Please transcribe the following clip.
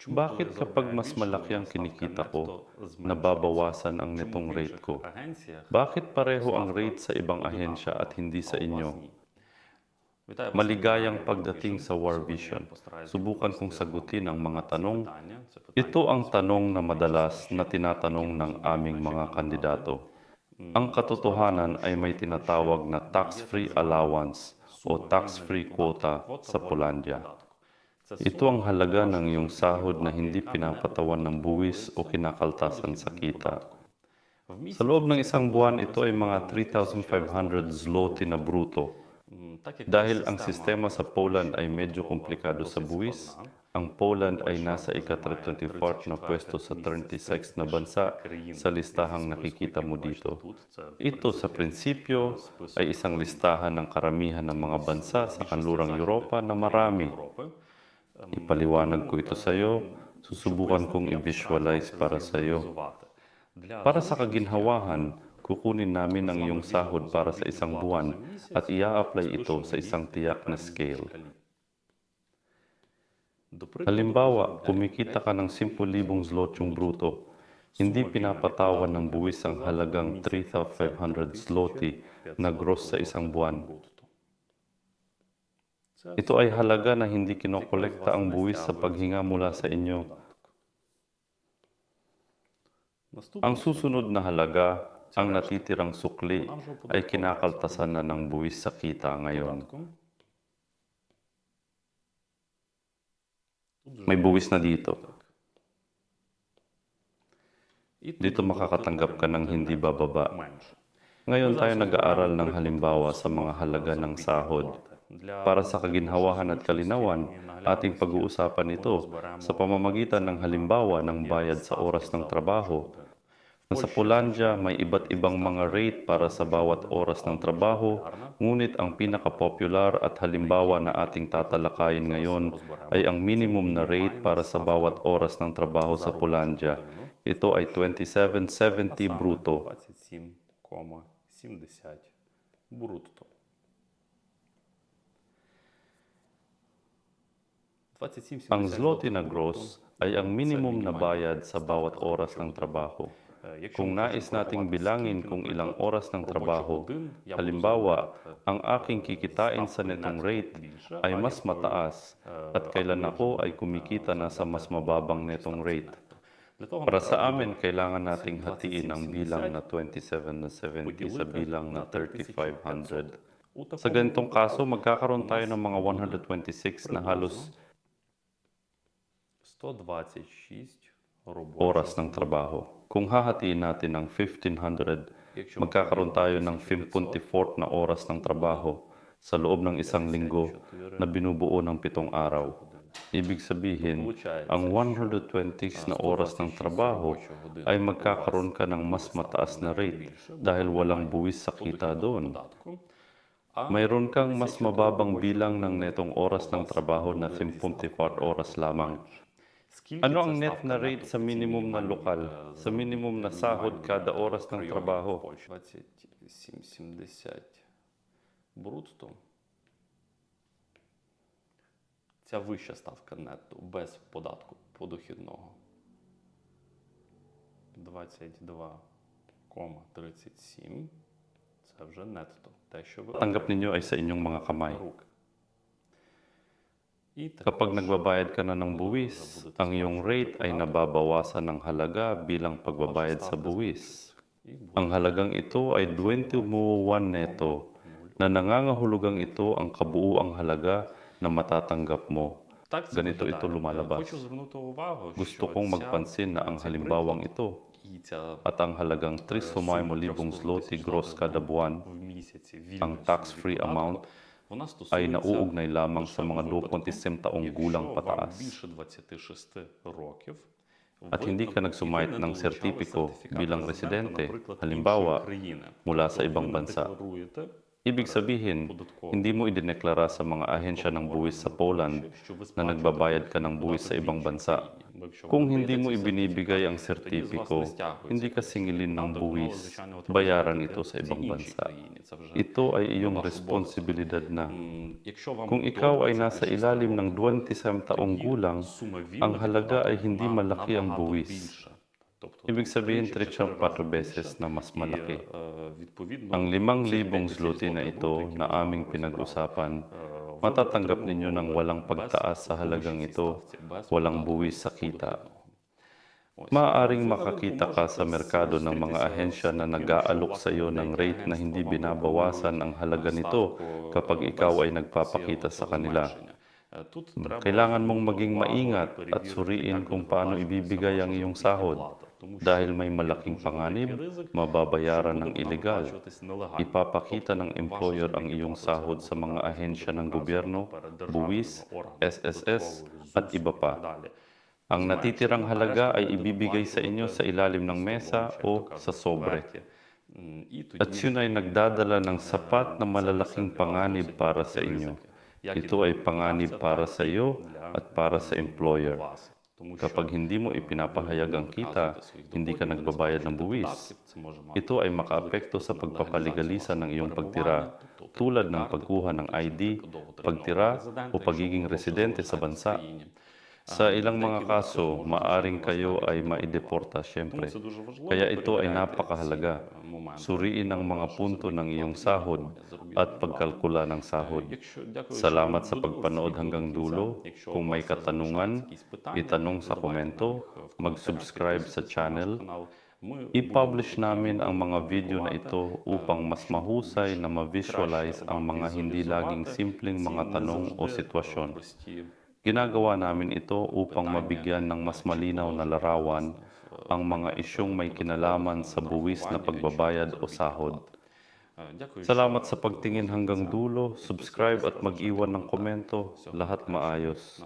Bakit kapag mas malaki ang kinikita ko, nababawasan ang netong rate ko? Bakit pareho ang rate sa ibang ahensya at hindi sa inyo? Maligayang pagdating sa War Vision. Subukan kong sagutin ang mga tanong. Ito ang tanong na madalas na tinatanong ng aming mga kandidato. Ang katotohanan ay may tinatawag na tax-free allowance o tax-free quota sa Polandia. Ito ang halaga ng iyong sahod na hindi pinapatawan ng buwis o kinakaltasan sa kita. Sa loob ng isang buwan, ito ay mga 3,500 zloty na bruto. Dahil ang sistema sa Poland ay medyo komplikado sa buwis, ang Poland ay nasa ika-24 na pwesto sa 36 na bansa sa listahang nakikita mo dito. Ito sa prinsipyo ay isang listahan ng karamihan ng mga bansa sa kanlurang Europa na marami. Ipaliwanag ko ito sa iyo, susubukan kong i-visualize para sa iyo. Para sa kaginhawahan, kukunin namin ang iyong sahod para sa isang buwan at ia-apply ito sa isang tiyak na scale. Halimbawa, kumikita ka ng 10,000 zlotyong bruto. Hindi pinapatawan ng buwis ang halagang 3,500 zloty na gross sa isang buwan. Ito ay halaga na hindi kinokolekta ang buwis sa paghinga mula sa inyo. Ang susunod na halaga, ang natitirang sukli, ay kinakaltasan na ng buwis sa kita ngayon. May buwis na dito. Dito makakatanggap ka ng hindi bababa. Ngayon tayo nag-aaral ng halimbawa sa mga halaga ng sahod. Para sa kaginhawahan at kalinawan, ating pag-uusapan ito sa pamamagitan ng halimbawa ng bayad sa oras ng trabaho. Sa Polandia, may iba't ibang mga rate para sa bawat oras ng trabaho, ngunit ang pinaka-popular at halimbawa na ating tatalakayin ngayon ay ang minimum na rate para sa bawat oras ng trabaho sa Polandia. Ito ay 27.70 bruto. 27,70 Ang zloty na gross ay ang minimum na bayad sa bawat oras ng trabaho. Kung nais nating bilangin kung ilang oras ng trabaho, halimbawa, ang aking kikitain sa netong rate ay mas mataas at kailan ako ay kumikita na sa mas mababang netong rate. Para sa amin, kailangan nating hatiin ang bilang na 27 na 70 sa bilang na 3,500. Sa ganitong kaso, magkakaroon tayo ng mga 126 na halos 126 oras ng trabaho. Kung hahatiin natin ang 1,500, magkakaroon tayo ng 54 na oras ng trabaho sa loob ng isang linggo na binubuo ng pitong araw. Ibig sabihin, ang 120 na oras ng trabaho ay magkakaroon ka ng mas mataas na rate dahil walang buwis sa kita doon. Mayroon kang mas mababang bilang ng netong oras ng trabaho na 54 oras lamang Ano ang net na rate sa minimum na lokal, sa minimum na sahod kada oras ng trabaho? 27,70 брутто. Ця вища ставка нетто без податку подохідного. 22,37. Це вже нетто. Те, що ви Tanggap ninyo ay sa inyong mga kamay. руки. Kapag nagbabayad ka na ng buwis, ang iyong rate ay nababawasan ng halaga bilang pagbabayad sa buwis. Ang halagang ito ay 21 neto na nangangahulugang ito ang kabuuang halaga na matatanggap mo. Ganito ito lumalabas. Gusto kong magpansin na ang halimbawang ito at ang halagang 3,500 zloty gross kada buwan, ang tax-free amount ay nauugnay lamang sa mga 2.7 taong gulang pataas. At hindi ka nagsumait ng sertipiko bilang residente, halimbawa mula sa ibang bansa. Ibig sabihin, hindi mo idineklara sa mga ahensya ng buwis sa Poland na nagbabayad ka ng buwis sa ibang bansa. Kung hindi mo ibinibigay ang sertipiko, hindi ka singilin ng buwis. Bayaran ito sa ibang bansa. Ito ay iyong responsibilidad na. Kung ikaw ay nasa ilalim ng 27 taong gulang, ang halaga ay hindi malaki ang buwis. Ibig sabihin, 3-4 beses na mas malaki. Ang limang libong zloty na ito na aming pinag-usapan, matatanggap ninyo ng walang pagtaas sa halagang ito, walang buwis sa kita. Maaaring makakita ka sa merkado ng mga ahensya na nag-aalok sa iyo ng rate na hindi binabawasan ang halaga nito kapag ikaw ay nagpapakita sa kanila. Kailangan mong maging maingat at suriin kung paano ibibigay ang iyong sahod dahil may malaking panganib, mababayaran ng ilegal. Ipapakita ng employer ang iyong sahod sa mga ahensya ng gobyerno, buwis, SSS, at iba pa. Ang natitirang halaga ay ibibigay sa inyo sa ilalim ng mesa o sa sobre. At yun ay nagdadala ng sapat na malalaking panganib para sa inyo. Ito ay panganib para sa iyo at para sa employer. Kapag hindi mo ipinapahayag ang kita, hindi ka nagbabayad ng buwis. Ito ay makaapekto sa pagpapaligalisa ng iyong pagtira, tulad ng pagkuha ng ID, pagtira o pagiging residente sa bansa. Sa ilang mga kaso, maaring kayo ay maideporta siyempre. Kaya ito ay napakahalaga. Suriin ang mga punto ng iyong sahod at pagkalkula ng sahod. Salamat sa pagpanood hanggang dulo. Kung may katanungan, itanong sa komento, mag-subscribe sa channel. I-publish namin ang mga video na ito upang mas mahusay na ma-visualize ang mga hindi laging simpleng mga tanong o sitwasyon. Ginagawa namin ito upang mabigyan ng mas malinaw na larawan ang mga isyong may kinalaman sa buwis na pagbabayad o sahod. Salamat sa pagtingin hanggang dulo, subscribe at mag-iwan ng komento. Lahat maayos.